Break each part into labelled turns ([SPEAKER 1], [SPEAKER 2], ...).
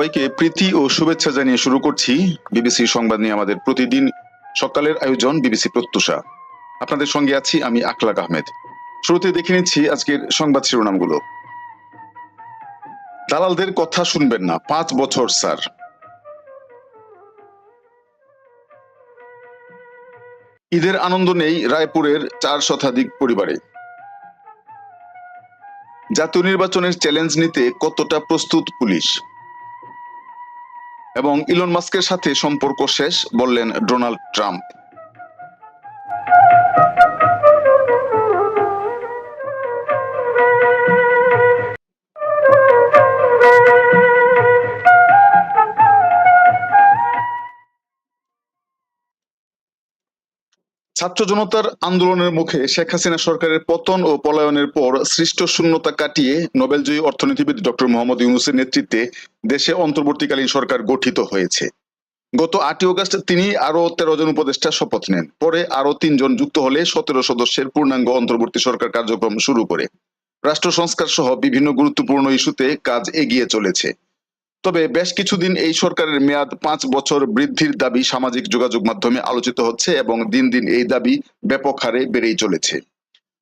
[SPEAKER 1] সবাইকে প্রীতি ও শুভেচ্ছা জানিয়ে শুরু করছি বিবিসি সংবাদ নিয়ে আমাদের প্রতিদিন সকালের আয়োজন বিবিসি প্রত্যুষা। আপনাদের সঙ্গে আছি আমি আকলাক আহমেদ। শুরুতে দেখে নিচ্ছি আজকের সংবাদ শিরোনামগুলো। দালালদের কথা শুনবেন না, পাঁচ বছর, স্যার। ঈদের আনন্দ নেই রায়পুরের চার শতাধিক পরিবারে। জাতীয় নির্বাচনের চ্যালেঞ্জ নিতে কতটা প্রস্তুত পুলিশ? এবং ইলন মাস্কের সাথে সম্পর্ক শেষ বললেন ডোনাল্ড ট্রাম্প। ছাত্র জনতার আন্দোলনের মুখে শেখ হাসিনা সরকারের পতন ও পলায়নের পর সৃষ্ট শূন্যতা কাটিয়ে নোবেলজয়ী অর্থনীতিবিদ ডক্টর মোহাম্মদ ইউনুসের নেতৃত্বে দেশে অন্তর্বর্তীকালীন সরকার গঠিত হয়েছে। গত আটই অগস্ট তিনি আরও তেরো জন উপদেষ্টা শপথ নেন। পরে আরও তিনজন যুক্ত হলে সতেরো সদস্যের পূর্ণাঙ্গ অন্তর্বর্তী সরকার কার্যক্রম শুরু করে। রাষ্ট্র সংস্কার সহ বিভিন্ন গুরুত্বপূর্ণ ইস্যুতে কাজ এগিয়ে চলেছে। তবে বেশ কিছুদিন এই সরকারের মেয়াদ পাঁচ বছর বৃদ্ধির দাবি সামাজিক যোগাযোগ মাধ্যমে আলোচিত হচ্ছে এবং দিন দিন এই দাবি ব্যাপক হারে বেড়েই চলেছে।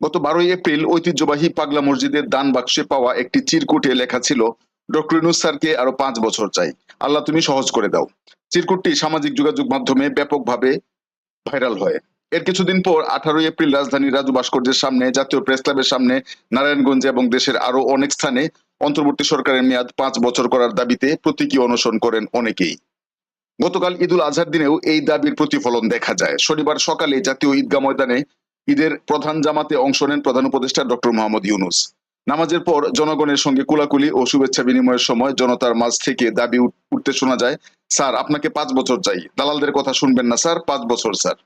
[SPEAKER 1] গত বারোই এপ্রিল ঐতিহ্যবাহী পাগলা মসজিদের দান বাক্সে পাওয়া একটি চিরকুটে লেখা ছিল, ডক্টর ইউনুস স্যারকে আরও পাঁচ বছর চাই। আল্লাহ, তুমি সহজ করে দাও। চিরকুটটি সামাজিক যোগাযোগ মাধ্যমে ব্যাপকভাবে ভাইরাল হয়। এর কিছুদিন পর আঠারোই এপ্রিল রাজধানী রাজু ভাস্কর্যের সামনে, জাতীয় প্রেস ক্লাবের সামনে, নারায়ণগঞ্জে এবং দেশের আরও অনেক স্থানে অন্তর্বর্তী সরকারের মেয়াদ পাঁচ বছর করার দাবিতে প্রতীকী অনশন করেন অনেকেই। গতকাল ঈদুল আজহার দিনেও এই দাবির প্রতিফলন দেখা যায়। শনিবার সকালে জাতীয় ঈদগাহ ময়দানে ঈদের প্রধান জামাতে অংশ নেন প্রধান উপদেষ্টা ডক্টর মোহাম্মদ ইউনুস। নামাজের পর জনগণের সঙ্গে কুলাকুলি ও শুভেচ্ছা বিনিময়ের সময় জনতার মাঝ থেকে দাবি উঠতে শোনা যায়, স্যার, আপনাকে পাঁচ বছর চাই। দালালদের কথা শুনবেন না, স্যার, পাঁচ বছর, স্যার।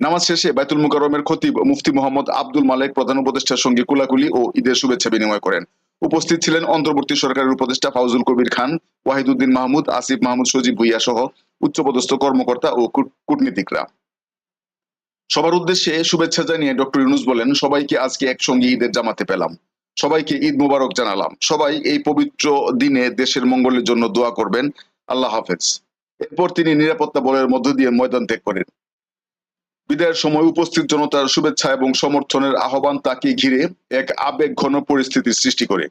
[SPEAKER 1] নামাজ শেষে বাইতুল মুকাররমের খতিব মুফতি মোহাম্মদ আব্দুল মালেক প্রধান উপদেষ্টার সঙ্গে কুলাকুলি ও ঈদের শুভেচ্ছা বিনিময় করেন। উপস্থিত ছিলেন অন্তর্বর্তী সরকারের উপদেষ্টা ফাউজুল কবির খান, ওয়াহিদুদ্দিন মাহমুদ, আসিফ মাহমুদ, সজীব ভুইয়া সহ উচ্চপদস্থ কর্মকর্তা ও কূটনীতিকরা। সবার উদ্দেশ্যে শুভেচ্ছা জানিয়ে ডক্টর ইউনুস বলেন, সবাইকে আজকে একসঙ্গে ঈদের জামাতে পেলাম। সবাইকে ঈদ মুবারক জানালাম। সবাই এই পবিত্র দিনে দেশের মঙ্গলের জন্য দোয়া করবেন। আল্লাহ হাফেজ। এরপর তিনি নিরাপত্তা বলের মধ্য দিয়ে ময়দান ত্যাগ করেন। বিদায়ের সময় উপস্থিত জনতার শুভেচ্ছা এবং সমর্থনের আহ্বান তাকে ঘিরে এক আবেগ ঘন পরিস্থিতির সৃষ্টি করে।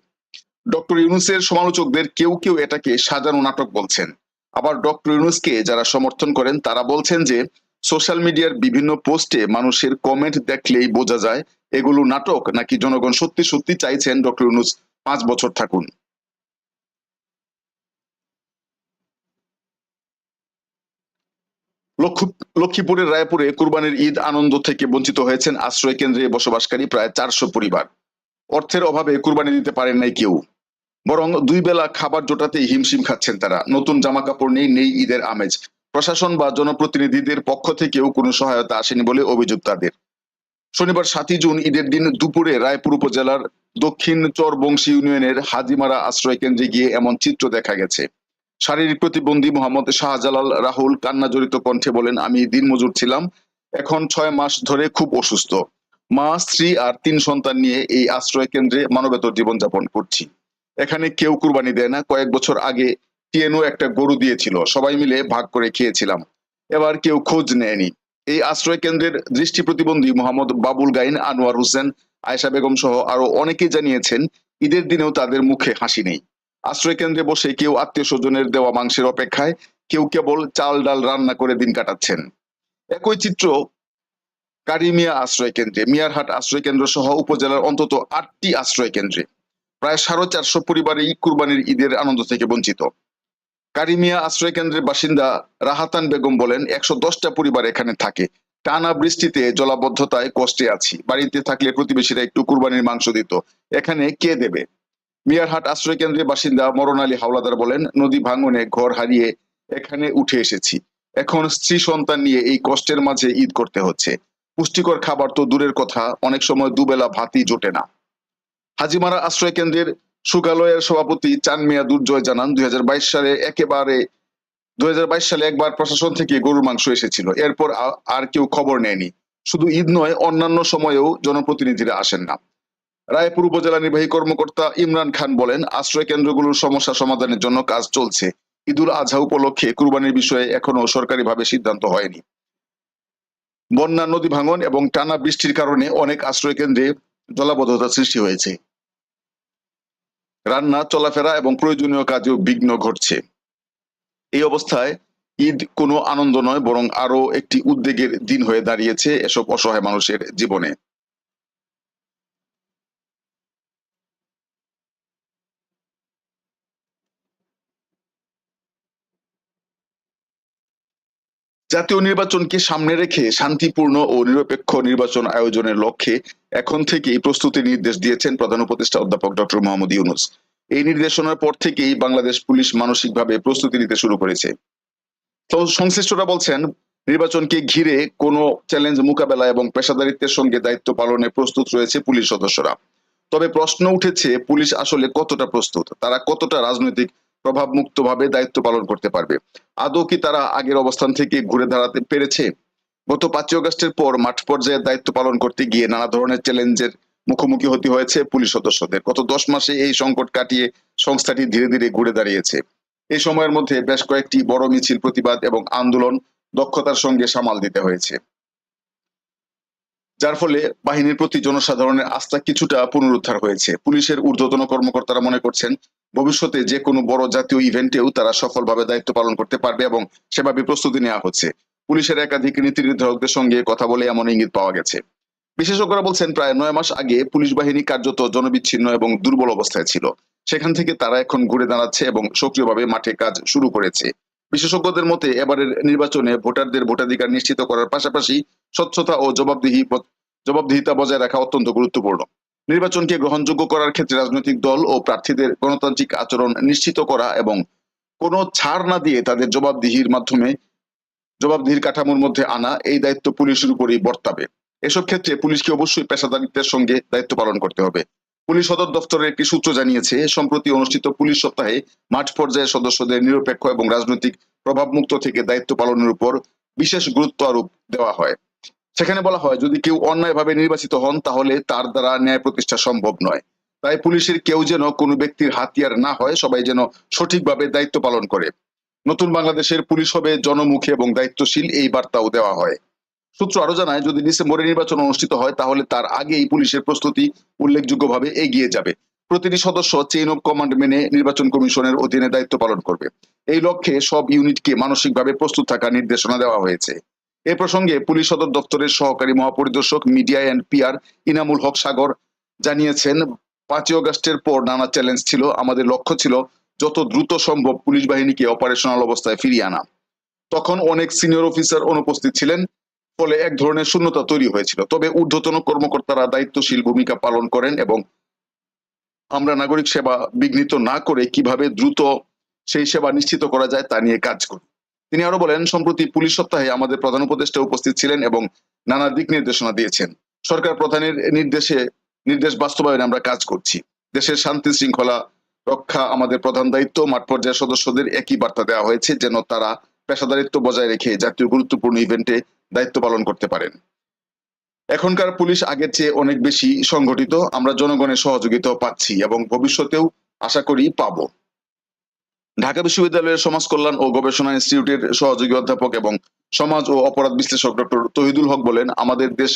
[SPEAKER 1] ডক্টর ইউনুসের সমালোচকদের কেউ কেউ এটাকে সাজানো নাটক বলছেন। আবার ডক্টর ইউনুসকে যারা সমর্থন করেন, তারা বলছেন যে, সোশ্যাল মিডিয়ার বিভিন্ন পোস্টে মানুষের কমেন্ট দেখলেই বোঝা যায়, এগুলো নাটক নাকি জনগণ সত্যি সত্যি চাইছেন ডক্টর ইউনুস পাঁচ বছর থাকুন। লক্ষ্মীপুরের রায়পুরে কুরবানির ঈদ আনন্দ থেকে বঞ্চিত হয়েছেন আশ্রয় কেন্দ্রে বসবাসকারী প্রায় চারশো পরিবার। অর্থের অভাবে কুরবানি দিতে পারেন নাই কেউ। বরং দুই বেলা খাবার জোটাতেই হিমশিম খাচ্ছেন তারা। নতুন জামা কাপড় নেই নেই ঈদের আমেজ। প্রশাসন বা জনপ্রতিনিধিদের পক্ষ থেকেও কোনো সহায়তা আসেনি বলে অভিযোগ তাদের। শনিবার সাতই জুন ঈদের দিন দুপুরে রায়পুর উপজেলার দক্ষিণ চরবংশী ইউনিয়নের হাজিমারা আশ্রয় কেন্দ্রে গিয়ে এমন চিত্র দেখা গেছে। শারীরিক প্রতিবন্ধী মোহাম্মদ শাহজালাল রাহুল কান্না জড়িত কণ্ঠে বলেন, আমি দিনমজুর ছিলাম। এখন ছয় মাস ধরে খুব অসুস্থ। মা, স্ত্রী আর তিন সন্তান নিয়ে এই আশ্রয় কেন্দ্রে মানবেতর জীবনযাপন করছি। এখানে কেউ কুরবানি দেয় না। কয়েক বছর আগে টিএনও একটা গরু দিয়েছিল। সবাই মিলে ভাগ করে খেয়েছিলাম। এবার কেউ খোঁজ নেয়নি। এই আশ্রয় কেন্দ্রের দৃষ্টি প্রতিবন্ধী মোহাম্মদ বাবুল গাইন, আনোয়ার হোসেন, আয়েশা বেগম সহ আরও অনেকেই জানিয়েছেন, ঈদের দিনেও তাদের মুখে হাসি নেই। আশ্রয় কেন্দ্রে বসে কেউ আত্মীয় স্বজনের দেওয়া মাংসের অপেক্ষায় কেউ কেবল চাল ডাল রান্না করে দিন কাটাচ্ছেন। একই চিত্র কারিমিয়া আশ্রয় কেন্দ্রে, মিয়ারহাট আশ্রয় কেন্দ্র সহ উপজেলার অন্তত আটটি আশ্রয় কেন্দ্রে। প্রায় সাড়ে চারশো পরিবারই কুরবানির ঈদের আনন্দ থেকে বঞ্চিত। কারিমিয়া আশ্রয় কেন্দ্রের বাসিন্দা রাহাতান বেগম বলেন, একশো দশটা পরিবার এখানে থাকে। টানা বৃষ্টিতে জলাবদ্ধতায় কষ্টে আছি। বাড়িতে থাকলে প্রতিবেশীরা একটু কুরবানির মাংস দিত। এখানে কে দেবে? মিয়ারহাট আশ্রয় কেন্দ্রের বাসিন্দা মরণ আলী হাওলাদার বলেন, নদী ভাঙনে ঘর হারিয়ে এখানে উঠে এসেছি। এখন স্ত্রী সন্তান নিয়ে এই কষ্টের মাঝে ঈদ করতে হচ্ছে। পুষ্টিকর খাবার তো দূরের কথা, অনেক সময় দুবেলা ভাতই জোটে না। হাজিমারা আশ্রয় কেন্দ্রের সুগালয়ের সভাপতি চান মিয়া দুর্জয় জানান, দুই হাজার বাইশ সালে একেবারে, দুই হাজার বাইশ সালে একবার প্রশাসন থেকে গরুর মাংস এসেছিল। এরপর আর কেউ খবর নেয়নি। শুধু ঈদ নয়, অন্যান্য সময়েও জনপ্রতিনিধিরা আসেন না। রায়পুর উপজেলা নির্বাহী কর্মকর্তা ইমরান খান বলেন, আশ্রয় কেন্দ্রগুলোর সমস্যা সমাধানের জন্য কাজ চলছে। ঈদুল আজহা উপলক্ষে কুরবানির বিষয়ে এখনও সরকারিভাবে সিদ্ধান্ত হয়নি। বন্যা, নদী ভাঙন এবং টানা বৃষ্টির কারণে অনেক আশ্রয় কেন্দ্রে জলাবদ্ধতা সৃষ্টি হয়েছে। রান্না, চলাফেরা এবং প্রয়োজনীয় কাজেও বিঘ্ন ঘটছে। এই অবস্থায় ঈদ কোনো আনন্দ নয়, বরং আরও একটি উদ্বেগের দিন হয়ে দাঁড়িয়েছে এসব অসহায় মানুষের জীবনে। জাতীয় নির্বাচনকে সামনে রেখে শান্তিপূর্ণ ও নিরপেক্ষ নির্বাচন আয়োজনের লক্ষ্যে এখন থেকেই প্রস্তুতি নির্দেশ দিয়েছেন প্রধান উপদেষ্টা অধ্যাপক ডক্টর মোহাম্মদ ইউনুস। এই নির্দেশনার পর থেকেই বাংলাদেশ পুলিশ মানসিকভাবে প্রস্তুতি নিতে শুরু করেছে। তো সংশ্লিষ্টরা বলছেন, নির্বাচনকে ঘিরে কোনো চ্যালেঞ্জ মোকাবেলা এবং পেশাদারিত্বের সঙ্গে দায়িত্ব পালনে প্রস্তুত রয়েছে পুলিশ সদস্যরা। তবে প্রশ্ন উঠেছে, পুলিশ আসলে কতটা প্রস্তুত? তারা কতটা রাজনৈতিক প্রভাব মুক্তভাবে দায়িত্ব পালন করতে পারবে। আদৌ কি তারা আগের অবস্থান থেকে ঘুরে দাঁড়াতে পেরেছে? গত পাঁচই অগস্টের পর মাঠ পর্যায়ে দায়িত্ব পালন করতে গিয়ে নানা ধরনের চ্যালেঞ্জের মুখোমুখি হতে হয়েছে পুলিশ সদস্যদের। গত দশ মাসে এই সংকট কাটিয়ে সংস্থাটি ধীরে ধীরে ঘুরে দাঁড়িয়েছে। এই সময়ের মধ্যে বেশ কয়েকটি বড় মিছিল, প্রতিবাদ এবং আন্দোলন দক্ষতার সঙ্গে সামাল দিতে হয়েছে। যার ফলে বাহিনীর প্রতি জনসাধারণের আস্থা কিছুটা পুনরুদ্ধার হয়েছে। পুলিশের ঊর্ধ্বতন কর্মকর্তারা মনে করছেন ভবিষ্যতে যে কোনো বড় জাতীয় ইভেন্টেও তারা সফলভাবে দায়িত্ব পালন করতে পারবে এবং সেভাবে প্রস্তুতি নেওয়া হচ্ছে। পুলিশের একাধিক নীতি নির্ধারকদের সঙ্গে কথা বলে এমন ইঙ্গিত পাওয়া গেছে। বিশেষজ্ঞরা বলছেন, প্রায় নয় মাস আগে পুলিশ বাহিনী কার্যত জনবিচ্ছিন্ন এবং দুর্বল অবস্থায় ছিল। সেখান থেকে তারা এখন ঘুরে দাঁড়াচ্ছে এবং সক্রিয়ভাবে মাঠে কাজ শুরু করেছে। বিশেষজ্ঞদের মতে, এবারের নির্বাচনে ভোটারদের ভোটাধিকার নিশ্চিত করার পাশাপাশি স্বচ্ছতা ও জবাবদিহি জবাবদিহিতা বজায় রাখা অত্যন্ত গুরুত্বপূর্ণ। নির্বাচনকে গ্রহণযোগ্য করার ক্ষেত্রে রাজনৈতিক দল ও প্রার্থীদের গণতান্ত্রিক আচরণ নিশ্চিত করা এবং কোনো ছাড় না দিয়ে তাদের জবাবদিহির মাধ্যমে জবাবদিহির কাঠামোর মধ্যে আনা, এই দায়িত্ব পুলিশের উপরই বর্তাবে। এসব ক্ষেত্রে পুলিশকে অবশ্যই পেশাদারিত্বের সঙ্গে দায়িত্ব পালন করতে হবে। পুলিশ সদর দফতরের একটি সূত্র জানিয়েছে, সম্প্রতি অনুষ্ঠিত পুলিশ সপ্তাহে মাঠ পর্যায়ের সদস্যদের নিরপেক্ষ এবং রাজনৈতিক প্রভাবমুক্ত থেকে দায়িত্ব পালনের উপর বিশেষ গুরুত্ব আরোপ দেওয়া হয়। সেখানে বলা হয়, যদি কেউ অন্যায়ভাবে নির্বাচিত হন, তাহলে তার দ্বারা ন্যায় প্রতিষ্ঠা সম্ভব নয়। তাই পুলিশের কেউ যেন কোনো ব্যক্তির হাতিয়ার না হয়, সবাই যেন সঠিকভাবে দায়িত্ব পালন করে। নতুন বাংলাদেশের পুলিশ হবে জনমুখী এবং দায়িত্বশীল, এই বার্তাও দেওয়া হয়। সূত্র আরও জানায়, যদি ডিসেম্বরে নির্বাচন অনুষ্ঠিত হয়, তাহলে তার আগেই পুলিশের প্রস্তুতি উল্লেখযোগ্যভাবে এগিয়ে যাবে। প্রতিটি সদস্য চেইন অফ কমান্ড মেনে নির্বাচন কমিশনের অধীনে দায়িত্ব পালন করবে। এই লক্ষ্যে সব ইউনিটকে মানসিকভাবে প্রস্তুত থাকার নির্দেশনা দেওয়া হয়েছে। এ প্রসঙ্গে পুলিশ সদর দপ্তরের সহকারী মহাপরিদর্শক, media and PR Inamul Haque Sagar জানিয়েছেন, পাঁচই অগস্টের পর নানা চ্যালেঞ্জ ছিল, আমাদের লক্ষ্য ছিল যত দ্রুত সম্ভব পুলিশ বাহিনীকে অপারেশনাল অবস্থায় ফিরিয়ে আনা। তখন অনেক সিনিয়র অফিসার অনুপস্থিত ছিলেন, ফলে এক ধরনের শূন্যতা তৈরি হয়েছিল। তবে ঊর্ধ্বতন কর্মকর্তারা দায়িত্বশীল ভূমিকা পালন করেন এবং আমরা নাগরিক সেবা বিঘ্নিত না করে কীভাবে দ্রুত সেই সেবা নিশ্চিত করা যায় তা নিয়ে কাজ করি। তিনি আরও বলেন, সম্প্রতি পুলিশ সপ্তাহে আমাদের প্রধান উপদেষ্টা উপস্থিত ছিলেন এবং নানা দিক নির্দেশনা দিয়েছেন। সরকার প্রধানের নির্দেশে, নির্দেশ বাস্তবায়নে আমরা কাজ করছি। দেশের শান্তি শৃঙ্খলা রক্ষা আমাদের প্রধান দায়িত্ব। মাঠ পর্যায়ের সদস্যদের একই বার্তা দেওয়া হয়েছে, যেন তারা পেশাদারিত্ব বজায় রেখে জাতীয় গুরুত্বপূর্ণ ইভেন্টে দায়িত্ব পালন করতে পারেন। এখনকার পুলিশ আগের চেয়ে অনেক বেশি সংগঠিত। আমরা জনগণের সহযোগিতাও পাচ্ছি এবং ভবিষ্যতেও আশা করি পাবো। ঢাকা বিশ্ববিদ্যালয়ের সমাজ কল্যাণ ও গবেষণা ইনস্টিটিউটের সহযোগী অধ্যাপক এবং সমাজ ও অপরাধ বিশ্লেষক ডক্টর তহিদুল হক বলেন, আমাদের দেশ,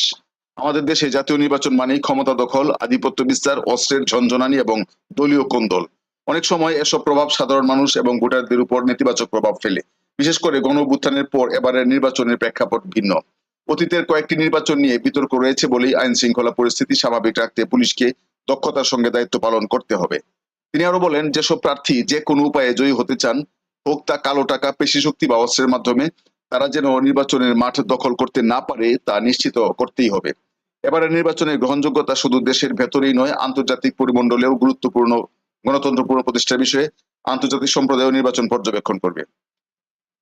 [SPEAKER 1] আমাদের দেশে জাতীয় নির্বাচন মানেই ক্ষমতা দখল, আধিপত্য বিস্তার, অস্ত্রের ঝঞ্ঝনানি এবং দলীয় কোন্দল। অনেক সময় এসব প্রভাব সাধারণ মানুষ এবং ভোটারদের উপর নেতিবাচক প্রভাব ফেলে। বিশেষ করে গণ পর এবারের নির্বাচনের প্রেক্ষাপট ভিন্ন। অতীতের কয়েকটি নির্বাচন নিয়ে বিতর্ক রয়েছে বলেই আইন শৃঙ্খলা পরিস্থিতি স্বাভাবিক রাখতে পুলিশকে দক্ষতার সঙ্গে দায়িত্ব পালন করতে হবে। তিনি আরও বলেন, যেসব প্রার্থী যে কোনো উপায়ে জয়ী হতে চান, হোক তা কালো টাকা, পেশি শক্তি বা অস্ত্রের মাধ্যমে, তারা যেন নির্বাচনের মাঠ দখল করতে না পারে তা নিশ্চিত করতেই হবে। এবারে নির্বাচনের গ্রহণযোগ্যতা শুধু দেশের ভেতরেই নয়, আন্তর্জাতিক পরিমণ্ডলেও গুরুত্বপূর্ণ গণতন্ত্রপূর্ণ প্রতিষ্ঠার বিষয়ে আন্তর্জাতিক সম্প্রদায় নির্বাচন পর্যবেক্ষণ করবে।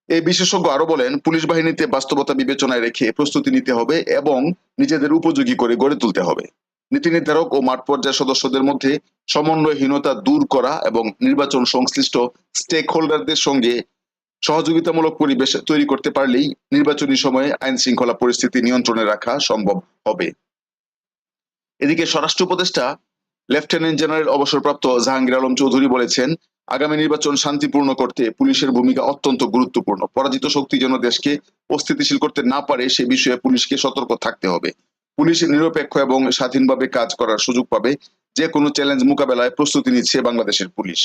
[SPEAKER 1] এই বিশেষজ্ঞ আরও বলেন, পুলিশ বাহিনীতে বাস্তবতা বিবেচনায় রেখে প্রস্তুতি নিতে হবে এবং নিজেদের উপযোগী করে গড়ে তুলতে হবে। নীতি নির্ধারক ও মাঠ পর্যায়ের সদস্যদের মধ্যে সমন্বয়হীনতা দূর করা এবং নির্বাচন সংশ্লিষ্ট স্টেক হোল্ডারদের সঙ্গে সহযোগিতামূলক পরিবেশ তৈরি করতে পারলেই নির্বাচনী সময়ে আইন শৃঙ্খলা পরিস্থিতি নিয়ন্ত্রণে রাখা সম্ভব হবে। এদিকে স্বরাষ্ট্র উপদেষ্টা, লেফটেন্যান্ট জেনারেল অবসরপ্রাপ্ত জাহাঙ্গীর আলম চৌধুরী বলেছেন, আগামী নির্বাচন শান্তিপূর্ণ করতে পুলিশের ভূমিকা অত্যন্ত গুরুত্বপূর্ণ। পরাজিত শক্তি যেন দেশকে অস্থিতিশীল করতে না পারে, সে বিষয়ে পুলিশকে সতর্ক থাকতে হবে। পুলিশ নিরপেক্ষ এবং স্বাধীনভাবে কাজ করার সুযোগ পাবে যে কোনো চ্যালেঞ্জ মোকাবেলায় প্রস্তুতি নিচ্ছে বাংলাদেশের পুলিশ।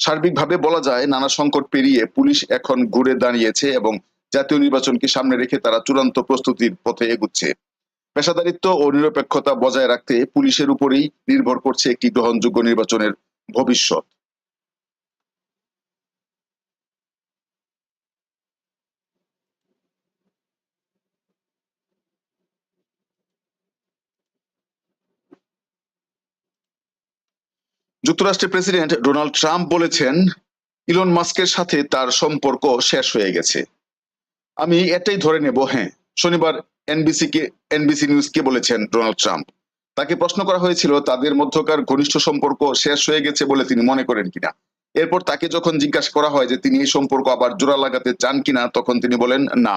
[SPEAKER 1] সার্বিকভাবে বলা যায়, নানা সংকট পেরিয়ে পুলিশ এখন ঘুরে দাঁড়িয়েছে এবং জাতীয় নির্বাচনকে সামনে রেখে তারা চূড়ান্ত প্রস্তুতির পথে এগুচ্ছে। পেশাদারিত্ব ও নিরপেক্ষতা বজায় রাখতে পুলিশের উপরেই নির্ভর করছে একটি গ্রহণযোগ্য নির্বাচনের ভবিষ্যৎ। যুক্তরাষ্ট্রের প্রেসিডেন্ট ডোনাল্ড ট্রাম্প বলেছেন, ইলন মাস্কের সাথে তার সম্পর্ক শেষ হয়ে গেছে। আমি এটাই ধরে নেব হ্যাঁ শনিবার এনবিসি কে এনবিসি নিউজ কে বলেছেন ডোনাল্ড ট্রাম্প। তাকে প্রশ্ন করা হয়েছিল, তাদের মধ্যকার ঘনিষ্ঠ সম্পর্ক শেষ হয়ে গেছে বলে তিনি মনে করেন কিনা? এরপর তাকে যখন জিজ্ঞাসা করা হয় যে তিনি এই সম্পর্ক আবার জোড়া লাগাতে চান কিনা, তখন তিনি বলেন, না।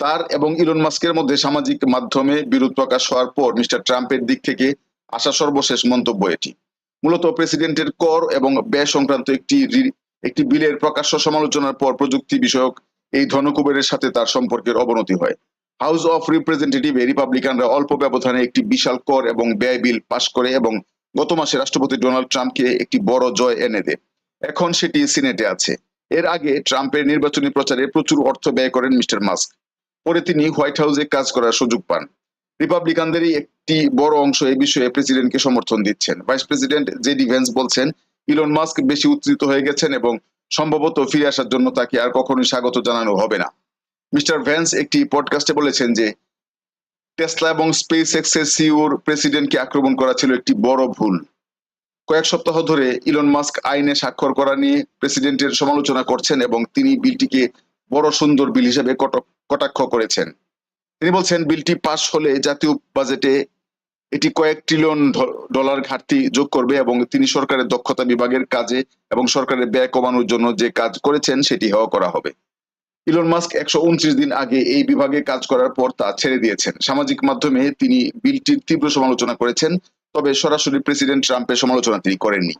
[SPEAKER 1] তার এবং ইলন মাস্কের মধ্যে সামাজিক মাধ্যমে বিরোধ প্রকাশ হওয়ার পর মিস্টার ট্রাম্পের দিক থেকে আসা সর্বশেষ মন্তব্য এটি। মূলত প্রেসিডেন্টের কর এবং ব্যয় সংক্রান্ত একটি একটি বিলের প্রকাশ্য সমালোচনার পর প্রযুক্তি বিষয়ক এই ধনকুবেরের সাথে তার সম্পর্কের অবনতি হয়। হাউস অফ রিপ্রেজেন্টেটিভে রিপাবলিকানরা অল্প ব্যবধানে একটি বিশাল কর এবং ব্যয় বিল পাশ করে এবং গত মাসে রাষ্ট্রপতি ডোনাল্ড ট্রাম্পকে একটি বড় জয় এনে দেয়। এখন সেটি সিনেটে আছে। এর আগে ট্রাম্পের নির্বাচনী প্রচারে প্রচুর অর্থ ব্যয় করেন মিস্টার মাস্ক। পরে তিনি হোয়াইট হাউসে কাজ করার সুযোগ পান। রিপাবলিকানদেরই একটি বড় অংশ এই বিষয়ে প্রেসিডেন্টকে সমর্থন দিচ্ছেন। ভাইস প্রেসিডেন্ট জেডি ভেন্স বলছেন ইলন মাস্ক বেশি উত্তেজিত হয়ে গেছেন এবং সম্ভবত ফিরে আসার জন্য তাকে আর কখনোই স্বাগত জানানো হবে না। মিস্টার ভ্যান্স একটি পডকাস্টে বলেছেন যে টেসলা এবং স্পেস এক্সের সিওর প্রেসিডেন্টকে আক্রমণ করা ছিল একটি বড় ভুল। কয়েক সপ্তাহ ধরে ইলন মাস্ক আইনে স্বাক্ষর করা নিয়ে প্রেসিডেন্টের সমালোচনা করছেন এবং তিনি বিলটিকে বড় সুন্দর বিল হিসেবে কট- কটাক্ষ করেছেন। তিনি বলছেন, বিলটি পাশ হলে জাতীয় বাজেটে এটি কয়েক ট্রিলিয়ন ডলার ঘাটতি যোগ করবে এবং তিনি সরকারের দক্ষতা বিভাগের কাজে এবং সরকারের ব্যয় কমানোর জন্য যে কাজ করেছেন সেটি হওয়া করা হবে। ইলন মাস্ক একশো উনত্রিশ দিন আগে এই বিভাগে কাজ করার পর তা ছেড়ে দিয়েছেন। সামাজিক মাধ্যমে তিনি বিলটির তীব্র সমালোচনা করেছেন, তবে সরাসরি প্রেসিডেন্ট ট্রাম্পের সমালোচনা তিনি করেননি।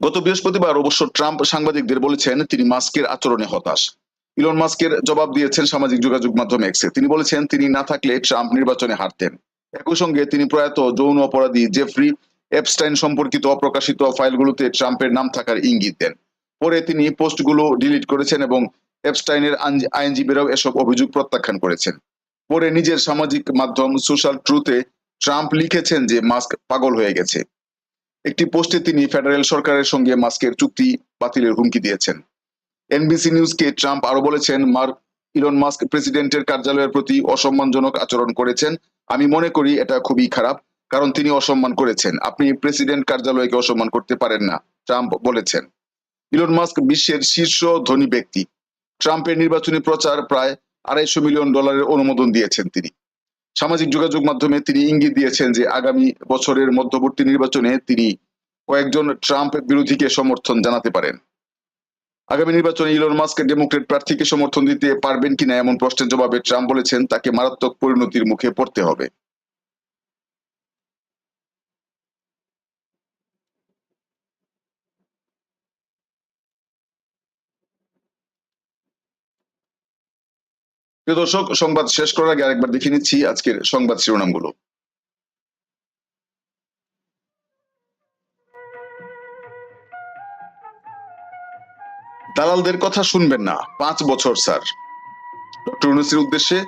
[SPEAKER 1] গত বৃহস্পতিবার অবশ্য ট্রাম্প সাংবাদিকদের বলেছেন, তিনি মাস্কের আচরণে হতাশ। ইলন মাস্কের জবাব দিয়েছেন সামাজিক যোগাযোগ মাধ্যম এক্সে। তিনি বলেছেন, তিনি না থাকলে ট্রাম্প নির্বাচনে হারতেন। একই সঙ্গে তিনি প্রয়াত যৌন অপরাধী জেফরি এপস্টাইন সম্পর্কিত অপ্রকাশিত ফাইলগুলোতে ট্রাম্পের নাম থাকার ইঙ্গিত দেন। পরে তিনি পোস্টগুলো ডিলিট করেছেন এবং এপস্টাইনের আইনজীবীরাও এসব অভিযোগ প্রত্যাখ্যান করেছেন। পরে নিজের সামাজিক মাধ্যম সোশ্যাল ট্রুথে ট্রাম্প লিখেছেন যে, মাস্ক পাগল হয়ে গেছে। একটি পোস্টে তিনি ফেডারেল সরকারের সঙ্গে মাস্কের চুক্তি বাতিলের হুমকি দিয়েছেন। এনবিসি নিউজকে ট্রাম্প আরও বলেছেন, মার্ক ইলন মাস্ক প্রেসিডেন্টের কার্যালয়ের প্রতি অসম্মানজনক আচরণ করেছেন। আমি মনে করি এটা খুবই খারাপ, কারণ তিনি অসম্মান করেছেন। আপনি প্রেসিডেন্ট কার্যালয়কে অসম্মান করতে পারেন না, ট্রাম্প বলেছেন। ইলন মাস্ক বিশ্বের শীর্ষ ধনী ব্যক্তি। ট্রাম্পের নির্বাচনী প্রচার প্রায় আড়াইশো মিলিয়ন ডলারের অনুমোদন দিয়েছেন তিনি। সামাজিক যোগাযোগ মাধ্যমে তিনি ইঙ্গিত দিয়েছেন যে আগামী বছরের মধ্যবর্তী নির্বাচনে তিনি কয়েকজন ট্রাম্প বিরোধীকে সমর্থন জানাতে পারেন। আগামী নির্বাচনে ইলন মাস্কের ডেমোক্রেট প্রার্থীকে সমর্থন দিতে পারবেন কিনা এমন প্রশ্নের জবাবে ট্রাম্প বলেছেন, তাকে মারাত্মক পরিণতির মুখে পড়তে হবে। প্রিয় দর্শক, সংবাদ শেষ করার আগে আরেকবার দেখে নিচ্ছি আজকের সংবাদ শিরোনামগুলো। দালালদের কথা শুনবেন না। পাঁচ বছর, স্যার। ডক্টর উদ্দেশ্যে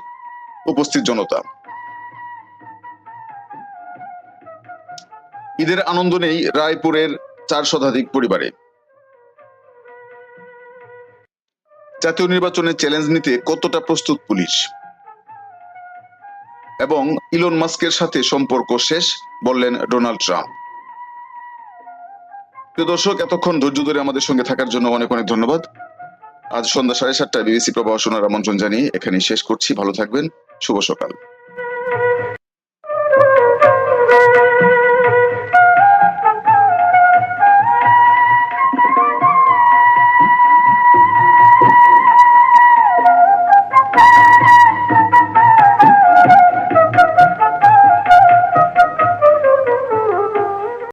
[SPEAKER 1] উপস্থিত জনতা। ঈদের আনন্দ নেই রায়পুরের চার শতাধিক পরিবারে। জাতীয় নির্বাচনে চ্যালেঞ্জ নিতে কতটা প্রস্তুত পুলিশ? এবং ইলন মাস্কের সাথে সম্পর্ক শেষ, বললেন ডোনাল্ড ট্রাম্প প্রিয় দর্শক, এতক্ষণ ধৈর্য ধরে আমাদের সঙ্গে থাকার জন্য অনেক অনেক ধন্যবাদ। আজ সন্ধ্যা সাড়ে সাতটায় বিবিসি প্রবাহ শোনার আমন্ত্রণ জানিয়ে এখানে শেষ করছি। ভালো থাকবেন। শুভ সকাল।